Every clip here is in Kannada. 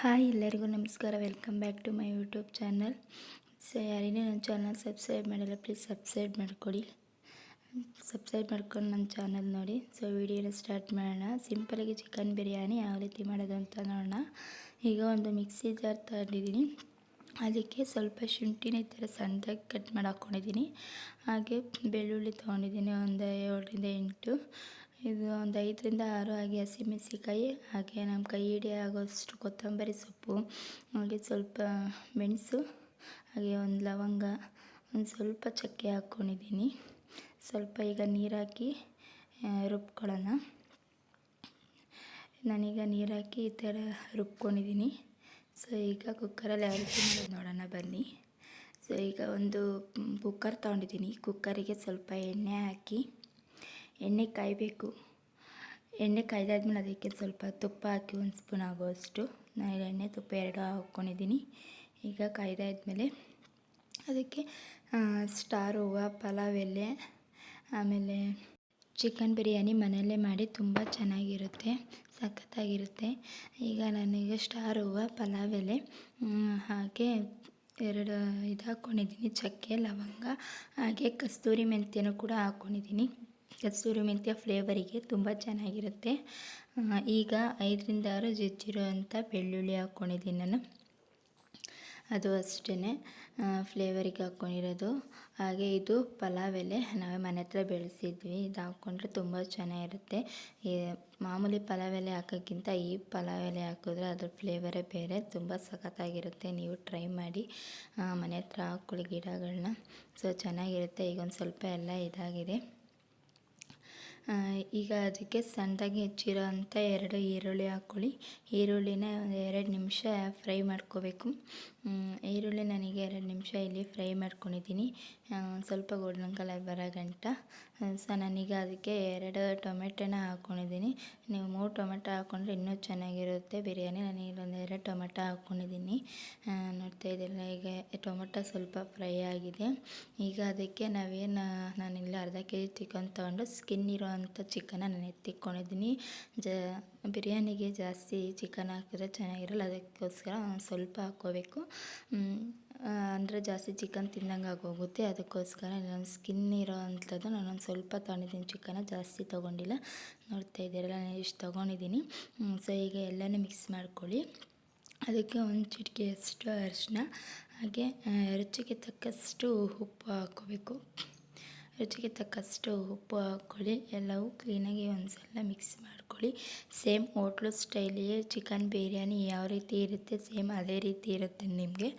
ಹಾಯ್, ಎಲ್ಲರಿಗೂ ನಮಸ್ಕಾರ. Welcome back to my YouTube channel so ಯಾರಿಗೂ ನನ್ನ ಚಾನಲ್ ಸಬ್ಸ್ಕ್ರೈಬ್ ಮಾಡಿಲ್ಲ ಪ್ಲೀಸ್ ಸಬ್ಸ್ಕ್ರೈಬ್ ಮಾಡಿಕೊಡಿ. ಸಬ್ಸ್ಕ್ರೈಬ್ ಮಾಡ್ಕೊಂಡು ನನ್ನ ಚಾನಲ್ ನೋಡಿ. ಸೊ ವಿಡಿಯೋನ ಸ್ಟಾರ್ಟ್ ಮಾಡೋಣ. ಸಿಂಪಲಾಗಿ ಚಿಕನ್ ಬಿರಿಯಾನಿ ಯಾವ ರೀತಿ ಮಾಡೋದು ಅಂತ ನೋಡೋಣ. ಈಗ ಒಂದು ಮಿಕ್ಸಿ ಜಾರ್ ತಗೊಂಡಿದ್ದೀನಿ. ಅದಕ್ಕೆ ಸ್ವಲ್ಪ ಶುಂಠಿನ ಈ ಥರ ಸಣ್ಣದಾಗಿ ಕಟ್ ಮಾಡಿ ಹಾಕ್ಕೊಂಡಿದ್ದೀನಿ ಹಾಗೆ ಬೆಳ್ಳುಳ್ಳಿ ತೊಗೊಂಡಿದ್ದೀನಿ, ಒಂದು ಏಳರಿಂದ ಎಂಟು. ಇದು ಒಂದು ಐದರಿಂದ ಆರು ಹಾಗೆ ಹಸಿಮೆಣಸಿಕಾಯಿ ಹಾಗೆ ನಮ್ಮ ಕೈ ಹಿಡಿ ಆಗೋಷ್ಟು ಕೊತ್ತಂಬರಿ ಸೊಪ್ಪು, ಹಾಗೆ ಸ್ವಲ್ಪ ಮೆಣಸು, ಹಾಗೆ ಒಂದು ಲವಂಗ, ಒಂದು ಸ್ವಲ್ಪ ಚಕ್ಕೆ ಹಾಕ್ಕೊಂಡಿದ್ದೀನಿ. ಸ್ವಲ್ಪ ಈಗ ನೀರಾಕಿ ಹಾಕಿ ರುಬ್ಕೊಳ್ಳೋಣ. ನಾನೀಗ ನೀರಾಕಿ ಈ ಥರ ರುಬ್ಕೊಂಡಿದ್ದೀನಿ. ಸೊ ಈಗ ಕುಕ್ಕರಲ್ಲಿ ಯಾವ ರೀತಿ ಮಾಡೋದು ನೋಡೋಣ, ಬನ್ನಿ. ಸೊ ಈಗ ಒಂದು ಕುಕ್ಕರ್ ತೊಗೊಂಡಿದ್ದೀನಿ. ಕುಕ್ಕರಿಗೆ ಸ್ವಲ್ಪ ಎಣ್ಣೆ ಹಾಕಿ ಎಣ್ಣೆ ಕಾಯಬೇಕು. ಎಣ್ಣೆ ಕಾಯ್ದಾದ್ಮೇಲೆ ಅದಕ್ಕೆ ಸ್ವಲ್ಪ ತುಪ್ಪ ಹಾಕಿ ಒಂದು ಸ್ಪೂನ್ ಆಗುವಷ್ಟು. ನಾನು ಎಣ್ಣೆ ತುಪ್ಪ ಎರಡು ಹಾಕ್ಕೊಂಡಿದ್ದೀನಿ. ಈಗ ಕಾಯ್ದಾದ್ಮೇಲೆ ಅದಕ್ಕೆ ಸ್ಟಾರ್ ಹೂವು, ಪಲಾವ್, ಎಲೆ, ಆಮೇಲೆ ಚಿಕನ್ ಬಿರಿಯಾನಿ ಮನೆಯಲ್ಲೇ ಮಾಡಿ ತುಂಬ ಚೆನ್ನಾಗಿರುತ್ತೆ, ಸಖತ್ತಾಗಿರುತ್ತೆ. ಈಗ ನನಗೆ ಸ್ಟಾರ್ ಹೂವು, ಪಲಾವ್, ಎಲೆ ಹಾಗೆ ಎರಡು ಇದು ಹಾಕ್ಕೊಂಡಿದ್ದೀನಿ ಚಕ್ಕೆ, ಲವಂಗ, ಹಾಗೆ ಕಸ್ತೂರಿ ಮೆಂತ್ಯನೂ ಕೂಡ ಹಾಕ್ಕೊಂಡಿದ್ದೀನಿ ಕಸ್ತೂರಿ ಮೆಂತ್ಯ ಫ್ಲೇವರಿಗೆ ತುಂಬ ಚೆನ್ನಾಗಿರುತ್ತೆ. ಈಗ ಐದರಿಂದ ಆರು ಜಜ್ಜಿರೋ ಅಂಥ ಬೆಳ್ಳುಳ್ಳಿ ಹಾಕ್ಕೊಂಡಿದ್ದೀನಿ ನಾನು. ಅದು ಅಷ್ಟೇ ಫ್ಲೇವರಿಗೆ ಹಾಕ್ಕೊಂಡಿರೋದು ಹಾಗೆ ಇದು ಪಲಾವ್ ಎಲೆ ನಾವೇ ಮನೆ ಹತ್ರ ಬೆಳೆಸಿದ್ವಿ. ಇದು ಹಾಕ್ಕೊಂಡ್ರೆ ತುಂಬ ಚೆನ್ನಾಗಿರುತ್ತೆ. ಮಾಮೂಲಿ ಪಲಾವ್ ಎಲೆ ಹಾಕೋಕ್ಕಿಂತ ಈ ಪಲಾವ್ ಎಲೆ ಹಾಕಿದ್ರೆ ಅದ್ರ ಫ್ಲೇವರೇ ಬೇರೆ. ತುಂಬ ಸಖತ್ತಾಗಿರುತ್ತೆ. ನೀವು ಟ್ರೈ ಮಾಡಿ. ಮನೆ ಹತ್ರ ಹಾಕ್ಕೊಳ್ಳಿ ಗಿಡಗಳನ್ನ. ಸೊ, ಚೆನ್ನಾಗಿರುತ್ತೆ. ಈಗ ಒಂದು ಸ್ವಲ್ಪ ಎಲ್ಲ ಇದಾಗಿದೆ. ಈಗ ಅದಕ್ಕೆ ಸಣ್ಣದಾಗಿ ಹೆಚ್ಚಿರೋ ಅಂಥ ಎರಡು ಈರುಳ್ಳಿ ಹಾಕ್ಕೊಳ್ಳಿ. ಈರುಳ್ಳಿನ ಒಂದು ಎರಡು ನಿಮಿಷ ಫ್ರೈ ಮಾಡ್ಕೋಬೇಕು. ಈರುಳ್ಳಿ ನನಗೆ ಎರಡು ನಿಮಿಷ ಇಲ್ಲಿ ಫ್ರೈ ಮಾಡ್ಕೊಂಡಿದ್ದೀನಿ. ಸ್ವಲ್ಪ ಗೋಲ್ಡನ್ ಕಲರ್ ಬರೋ ಗಂಟ. ಸೊ ನಾನೀಗ ಅದಕ್ಕೆ ಎರಡು ಟೊಮೆಟೊನ ಹಾಕ್ಕೊಂಡಿದ್ದೀನಿ ನೀವು ಮೂರು ಟೊಮೆಟೊ ಹಾಕ್ಕೊಂಡ್ರೆ ಇನ್ನೂ ಚೆನ್ನಾಗಿರುತ್ತೆ ಬಿರಿಯಾನಿ. ನಾನು ಇಲ್ಲೊಂದು ಎರಡು ಟೊಮೆಟೊ ಹಾಕ್ಕೊಂಡಿದ್ದೀನಿ ನೋಡ್ತಾ ಇದ್ದಿಲ್ಲ ಈಗ ಟೊಮೆಟೊ ಸ್ವಲ್ಪ ಫ್ರೈ ಆಗಿದೆ. ಈಗ ಅದಕ್ಕೆ ನಾವೇನು, ನಾನಿಲ್ಲಿ ಅರ್ಧ ಕೆ ಜಿ ಚಿಕನ್ ತೊಗೊಂಡು ಸ್ಕಿನ್ ಇರೋ ಅಂಥ ಚಿಕನ್ನ ನಾನು ಎತ್ತಿಕ್ಕೊಂಡಿದ್ದೀನಿ ಜ, ಬಿರಿಯಾನಿಗೆ ಜಾಸ್ತಿ ಚಿಕನ್ ಹಾಕಿದ್ರೆ ಚೆನ್ನಾಗಿರಲ್ಲ, ಅದಕ್ಕೋಸ್ಕರ ಸ್ವಲ್ಪ ಹಾಕ್ಕೋಬೇಕು. ಅಂದರೆ ಜಾಸ್ತಿ ಚಿಕನ್ ತಿಂದಂಗೆ ಆಗೋಗುತ್ತೆ, ಅದಕ್ಕೋಸ್ಕರ ನನ್ನ ಸ್ಕಿನ್ ಇರೋ ಅಂಥದ್ದು ನಾನೊಂದು ಸ್ವಲ್ಪ ತೊಗೊಂಡಿದ್ದೀನಿ. ಚಿಕನ್ನ ಜಾಸ್ತಿ ತೊಗೊಂಡಿಲ್ಲ. ನೋಡ್ತಾ ಇದ್ದೀರಲ್ಲ, ನಾನು ಇಷ್ಟು ತೊಗೊಂಡಿದ್ದೀನಿ. ಸೊ ಈಗ ಎಲ್ಲನೂ ಮಿಕ್ಸ್ ಮಾಡ್ಕೊಳ್ಳಿ. ಅದಕ್ಕೆ ಒಂದು ಚಿಟಿಕೆಯಷ್ಟು ಅರಿಶಿನ ಹಾಗೆ ರುಚಿಗೆ ತಕ್ಕಷ್ಟು ಉಪ್ಪು ಹಾಕ್ಕೋಬೇಕು. ರುಚಿಗೆ ತಕ್ಕಷ್ಟು ಉಪ್ಪು ಹಾಕ್ಕೊಳ್ಳಿ. ಎಲ್ಲವೂ ಕ್ಲೀನಾಗಿ ಒಂದ್ಸಲ ಮಿಕ್ಸ್ ಮಾಡ್ಕೊಳ್ಳಿ. ಸೇಮ್ ಹೋಟ್ಲು ಸ್ಟೈಲಿಗೆ ಚಿಕನ್ ಬಿರಿಯಾನಿ ಯಾವ ರೀತಿ ಇರುತ್ತೆ ಸೇಮ್ ಅದೇ ರೀತಿ ಇರುತ್ತೆ ನಿಮಗೆ.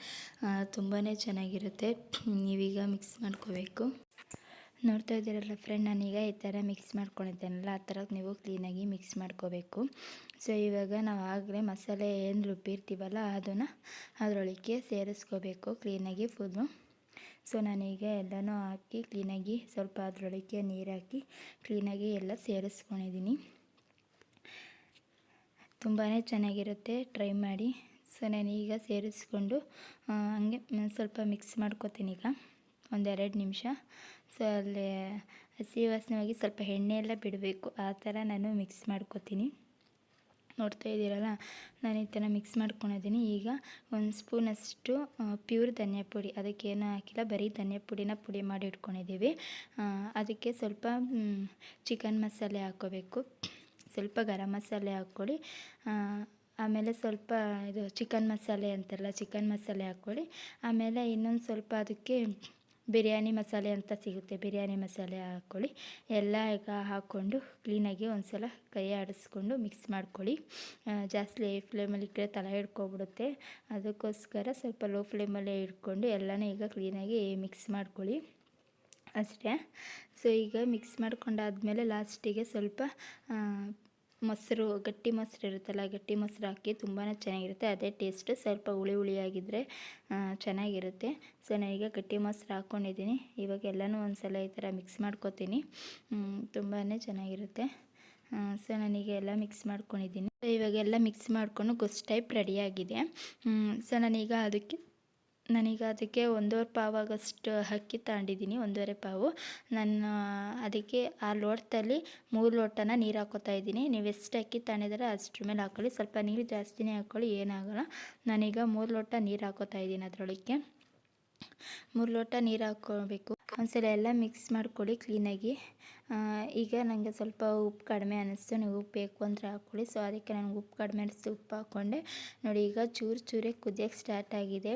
ತುಂಬಾ ಚೆನ್ನಾಗಿರುತ್ತೆ. ನೀವೀಗ ಮಿಕ್ಸ್ ಮಾಡ್ಕೋಬೇಕು. ನೋಡ್ತಾ ಇದ್ದೀರಲ್ಲ ಫ್ರೆಂಡ್ ನಾನೀಗ ಈ ಥರ ಮಿಕ್ಸ್ ಮಾಡ್ಕೊಂಡಿದ್ದೇನಲ್ಲ, ಆ ಥರ ನೀವು ಕ್ಲೀನಾಗಿ ಮಿಕ್ಸ್ ಮಾಡ್ಕೋಬೇಕು. ಸೊ ಇವಾಗ ನಾವು ಆಗಲೇ ಮಸಾಲೆ ಏನು ರುಬ್ಬಿರ್ತೀವಲ್ಲ, ಅದನ್ನು ಅದರೊಳಗೆ ಸೇರಿಸ್ಕೋಬೇಕು ಕ್ಲೀನಾಗಿ ಫುಲ್ಲು ಸೊ ನಾನೀಗ ಎಲ್ಲನೂ ಹಾಕಿ ಕ್ಲೀನಾಗಿ ಸ್ವಲ್ಪ ಅದರೊಳಗೆ ನೀರು ಹಾಕಿ ಕ್ಲೀನಾಗಿ ಎಲ್ಲ ಸೇರಿಸ್ಕೊಂಡಿದ್ದೀನಿ ತುಂಬಾ ಚೆನ್ನಾಗಿರುತ್ತೆ ಟ್ರೈ ಮಾಡಿ. ಸೊ ನಾನೀಗ ಸೇರಿಸ್ಕೊಂಡು ಹಂಗೆ ಸ್ವಲ್ಪ ಮಿಕ್ಸ್ ಮಾಡ್ಕೊತೀನಿ ಈಗ. ಒಂದೆರಡು ನಿಮಿಷ. ಸೊ ಅಲ್ಲಿ ಹಸಿ ವಾಸನೆ ಹೋಗಿ ಸ್ವಲ್ಪ ಎಣ್ಣೆ ಎಲ್ಲ ಬಿಡಬೇಕು. ಆ ಥರ ನಾನು ಮಿಕ್ಸ್ ಮಾಡ್ಕೊತೀನಿ. ನೋಡ್ತಾ ಇದ್ದೀರಲ್ಲ? ನಾನು ಈ ಥರ ಮಿಕ್ಸ್ ಮಾಡ್ಕೊಂಡಿದ್ದೀನಿ. ಈಗ ಒಂದು ಸ್ಪೂನಷ್ಟು ಪ್ಯೂರ್ ಧನಿಯಾ ಪುಡಿ. ಏನು ಹಾಕಿಲ್ಲ, ಬರೀ ಧನಿಯಾ ಪುಡಿನ ಪುಡಿ ಮಾಡಿ ಇಟ್ಕೊಂಡಿದ್ದೀವಿ. ಅದಕ್ಕೆ ಸ್ವಲ್ಪ ಚಿಕನ್ ಮಸಾಲೆ ಹಾಕೋಬೇಕು. ಸ್ವಲ್ಪ ಗರಂ ಮಸಾಲೆ ಹಾಕ್ಕೊಳ್ಳಿ. ಆಮೇಲೆ ಸ್ವಲ್ಪ ಇದು ಚಿಕನ್ ಮಸಾಲೆ ಅಂತಾರಲ್ಲ ಚಿಕನ್ ಮಸಾಲೆ ಹಾಕ್ಕೊಳ್ಳಿ. ಆಮೇಲೆ ಇನ್ನೊಂದು ಸ್ವಲ್ಪ ಅದಕ್ಕೆ ಬಿರಿಯಾನಿ ಮಸಾಲೆ ಅಂತ ಸಿಗುತ್ತೆ. ಬಿರಿಯಾನಿ ಮಸಾಲೆ ಹಾಕ್ಕೊಳ್ಳಿ ಎಲ್ಲ ಈಗ ಹಾಕ್ಕೊಂಡು ಕ್ಲೀನಾಗಿ ಒಂದು ಸಲ ಕೈ ಆಡಿಸ್ಕೊಂಡು ಮಿಕ್ಸ್ ಮಾಡ್ಕೊಳ್ಳಿ. ಜಾಸ್ತಿ ಹೈ ಫ್ಲೇಮಲ್ಲಿ ಇಟ್ಟರೆ ತಲೆ ಹಿಡ್ಕೊಬಿಡುತ್ತೆ. ಅದಕ್ಕೋಸ್ಕರ ಸ್ವಲ್ಪ ಲೋ ಫ್ಲೇಮಲ್ಲೇ ಇಟ್ಕೊಂಡು ಎಲ್ಲನೂ ಈಗ ಕ್ಲೀನಾಗಿ ಮಿಕ್ಸ್ ಮಾಡ್ಕೊಳ್ಳಿ. ಅಷ್ಟೇ. ಸೊ, ಈಗ ಮಿಕ್ಸ್ ಮಾಡ್ಕೊಂಡಾದಮೇಲೆ ಲಾಸ್ಟಿಗೆ ಸ್ವಲ್ಪ ಮೊಸರು, ಗಟ್ಟಿ ಮೊಸರು ಇರುತ್ತಲ್ಲ, ಗಟ್ಟಿ ಮೊಸರು ಹಾಕಿ ತುಂಬಾ ಚೆನ್ನಾಗಿರುತ್ತೆ. ಅದೇ ಟೇಸ್ಟ್ ಸ್ವಲ್ಪ ಹುಳಿ ಹುಳಿಯಾಗಿದ್ದರೆ ಚೆನ್ನಾಗಿರುತ್ತೆ. ಸೊ ನಾನೀಗ ಗಟ್ಟಿ ಮೊಸರು ಹಾಕ್ಕೊಂಡಿದ್ದೀನಿ ಇವಾಗ ಎಲ್ಲನೂ ಒಂದು ಸಲ ಈ ಥರ ಮಿಕ್ಸ್ ಮಾಡ್ಕೊತೀನಿ. ತುಂಬಾ ಚೆನ್ನಾಗಿರುತ್ತೆ. ಸೊ ನಾನೀಗ ಎಲ್ಲ ಮಿಕ್ಸ್ ಮಾಡ್ಕೊಂಡಿದ್ದೀನಿ. ಸೊ ಇವಾಗೆಲ್ಲ ಮಿಕ್ಸ್ ಮಾಡಿಕೊಂಡು ಗೊಸ್ ಟೈಪ್ ರೆಡಿಯಾಗಿದೆ ಸೊ ನಾನೀಗ ಅದಕ್ಕೆ ನಾನೀಗ ಅದಕ್ಕೆ ಒಂದೂವರೆ ಪಾವ್ ಆಗೋಷ್ಟು ಅಕ್ಕಿ ತಗೊಂಡಿದ್ದೀನಿ, ಒಂದೂವರೆ ಪಾವು. ನಾನು ಅದಕ್ಕೆ ಆ ಲೋಟದಲ್ಲಿ ಮೂರು ಲೋಟನ ನೀರು ಹಾಕೋತಾ ಇದ್ದೀನಿ. ನೀವು ಎಷ್ಟು ಅಕ್ಕಿ ತಗೊಂಡಿದ್ದೀರ ಅಷ್ಟ್ರ ಮೇಲೆ ಹಾಕೊಳ್ಳಿ. ಸ್ವಲ್ಪ ನೀರು ಜಾಸ್ತಿನೇ ಹಾಕ್ಕೊಳ್ಳಿ ಏನಾಗಲ್ಲ. ನಾನೀಗ ಮೂರು ಲೋಟ ನೀರು ಹಾಕೋತಾ ಇದ್ದೀನಿ ಅದರೊಳಕ್ಕೆ. ಮೂರು ಲೋಟ ನೀರು ಹಾಕ್ಕೋಬೇಕು ಒಂದ್ಸಲ ಎಲ್ಲ ಮಿಕ್ಸ್ ಮಾಡ್ಕೊಳ್ಳಿ ಕ್ಲೀನಾಗಿ ಈಗ ನನಗೆ ಸ್ವಲ್ಪ ಉಪ್ಪು ಕಡಿಮೆ ಅನ್ನಿಸ್ತು ನೀವು ಉಪ್ಪು ಬೇಕು ಅಂದರೆ ಹಾಕ್ಕೊಳ್ಳಿ. ಸೊ ಅದಕ್ಕೆ ನನಗೆ ಉಪ್ಪು ಕಡಿಮೆ ಅನ್ನಿಸ್ತು ಉಪ್ಪು ಹಾಕ್ಕೊಂಡೆ. ನೋಡಿ, ಈಗ ಚೂರು ಚೂರೇ ಕುದಿಯೋಕ್ಕೆ ಸ್ಟಾರ್ಟ್ ಆಗಿದೆ.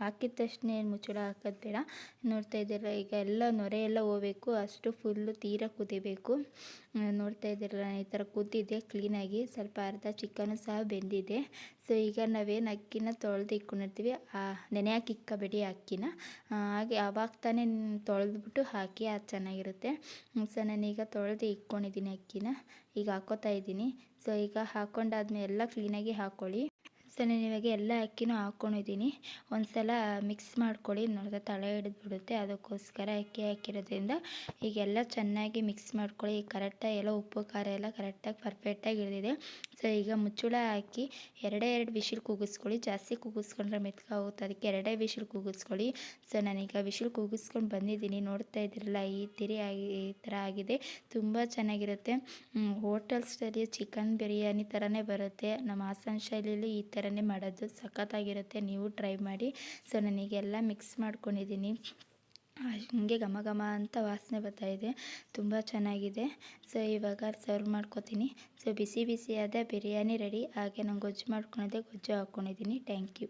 ಹಾಕಿದ ತಕ್ಷಣ ಏನು ಮುಚ್ಚಳ ಹಾಕೋದು ಬೇಡ. ನೋಡ್ತಾ ಇದ್ದೀರ, ಈಗ ಎಲ್ಲ ನೊರೆ ಎಲ್ಲ ಹೋಗ್ಬೇಕು, ಅಷ್ಟು ಫುಲ್ಲು ತೀರ ಕುದಿಬೇಕು. ನೋಡ್ತಾ ಇದ್ದೀರಲ್ಲ ಈ ಥರ ಕುದ್ದಿದೆ ಕ್ಲೀನಾಗಿ ಸ್ವಲ್ಪ ಅರ್ಧ ಚಿಕನು ಸಹ ಬೆಂದಿದೆ. ಸೊ ಈಗ ನಾವೇನು ಅಕ್ಕಿನ ತೊಳೆದು ಇಟ್ಕೊಂಡಿರ್ತೀವಿ, ಆ, ನೆನೆ ಹಾಕಿ ಇಕ್ಕಬೇಡಿ ಅಕ್ಕಿನ. ಹಾಗೆ ಅವಾಗ ತಾನೇ ತೊಳೆದ್ಬಿಟ್ಟು ಹಾಕಿ ಅದು ಚೆನ್ನಾಗಿರುತ್ತೆ. ಸೊ ನಾನೀಗ ತೊಳೆದು ಇಟ್ಕೊಂಡಿದ್ದೀನಿ ಅಕ್ಕಿನ. ಈಗ ಹಾಕೋತಾ ಇದ್ದೀನಿ. ಸೊ ಈಗ ಹಾಕ್ಕೊಂಡಾದ್ಮೇಲೆ ಎಲ್ಲ ಕ್ಲೀನಾಗಿ ಹಾಕ್ಕೊಳ್ಳಿ ಸೊ ನಾನು ಇವಾಗ ಎಲ್ಲ ಅಕ್ಕಿನೂ ಹಾಕ್ಕೊಂಡಿದ್ದೀನಿ ಒಂದು ಸಲ ಮಿಕ್ಸ್ ಮಾಡ್ಕೊಳ್ಳಿ, ನೋಡಿದ್ರೆ ತಳೆ ಹಿಡಿದ್ಬಿಡುತ್ತೆ. ಅದಕ್ಕೋಸ್ಕರ ಅಕ್ಕಿ ಹಾಕಿರೋದ್ರಿಂದ ಈಗೆಲ್ಲ ಚೆನ್ನಾಗಿ ಮಿಕ್ಸ್ ಮಾಡ್ಕೊಳ್ಳಿ. ಈಗ ಕರೆಕ್ಟಾಗಿ ಎಲ್ಲ ಉಪ್ಪು, ಖಾರ ಎಲ್ಲ ಕರೆಕ್ಟಾಗಿ ಪರ್ಫೆಕ್ಟಾಗಿ ಇಳಿದಿದೆ ಸೊ, ಈಗ ಮುಚ್ಚಳ ಹಾಕಿ ಎರಡೇ ಎರಡು ವಿಶಿಲ್ ಕೂಗಿಸ್ಕೊಳ್ಳಿ. ಜಾಸ್ತಿ ಕೂಗಿಸ್ಕೊಂಡ್ರೆ ಮೆತ್ಕಾಗುತ್ತೆ ಅದಕ್ಕೆ ಎರಡೇ ವಿಶಿಲ್ ಕೂಗಿಸ್ಕೊಳ್ಳಿ. ಸೊ, ನಾನೀಗ ವಿಶಿಲ್ ಕೂಗಿಸ್ಕೊಂಡು ಬಂದಿದ್ದೀನಿ. ನೋಡ್ತಾ ಇದ್ದೀರಲ್ಲ, ಈ ತಿರಿ ಈ ಥರ ಆಗಿದೆ. ತುಂಬ ಚೆನ್ನಾಗಿರುತ್ತೆ. ಹೋಟೆಲ್ ಸ್ಟೈಲಿ ಚಿಕನ್ ಬಿರಿಯಾನಿ ಥರನೇ ಬರುತ್ತೆ. ನಮ್ಮ ಹಾಸನ ಶೈಲಿಯಲ್ಲಿ ಈ ಥರನೇ ಮಾಡೋದು ಸಖತ್ತಾಗಿರುತ್ತೆ. ನೀವು ಟ್ರೈ ಮಾಡಿ. ಸೊ ನನಗೆಲ್ಲ ಮಿಕ್ಸ್ ಮಾಡ್ಕೊಂಡಿದ್ದೀನಿ. ಹಂಗೆ ಘಮ ಘಮ ಅಂತ ವಾಸನೆ ಬರ್ತಾ ಇದೆ. ತುಂಬ ಚೆನ್ನಾಗಿದೆ. ಸೊ ಇವಾಗ ಸರ್ವ್ ಮಾಡ್ಕೊತೀನಿ. ಸೊ ಬಿಸಿ ಬಿಸಿಯಾದ ಬಿರಿಯಾನಿ ರೆಡಿ ಹಾಗೆ ನಾನು ಗೊಜ್ಜು ಮಾಡ್ಕೊಂಡಿದ್ದೆ. ಗೊಜ್ಜು ಹಾಕ್ಕೊಂಡಿದ್ದೀನಿ ಥ್ಯಾಂಕ್ ಯು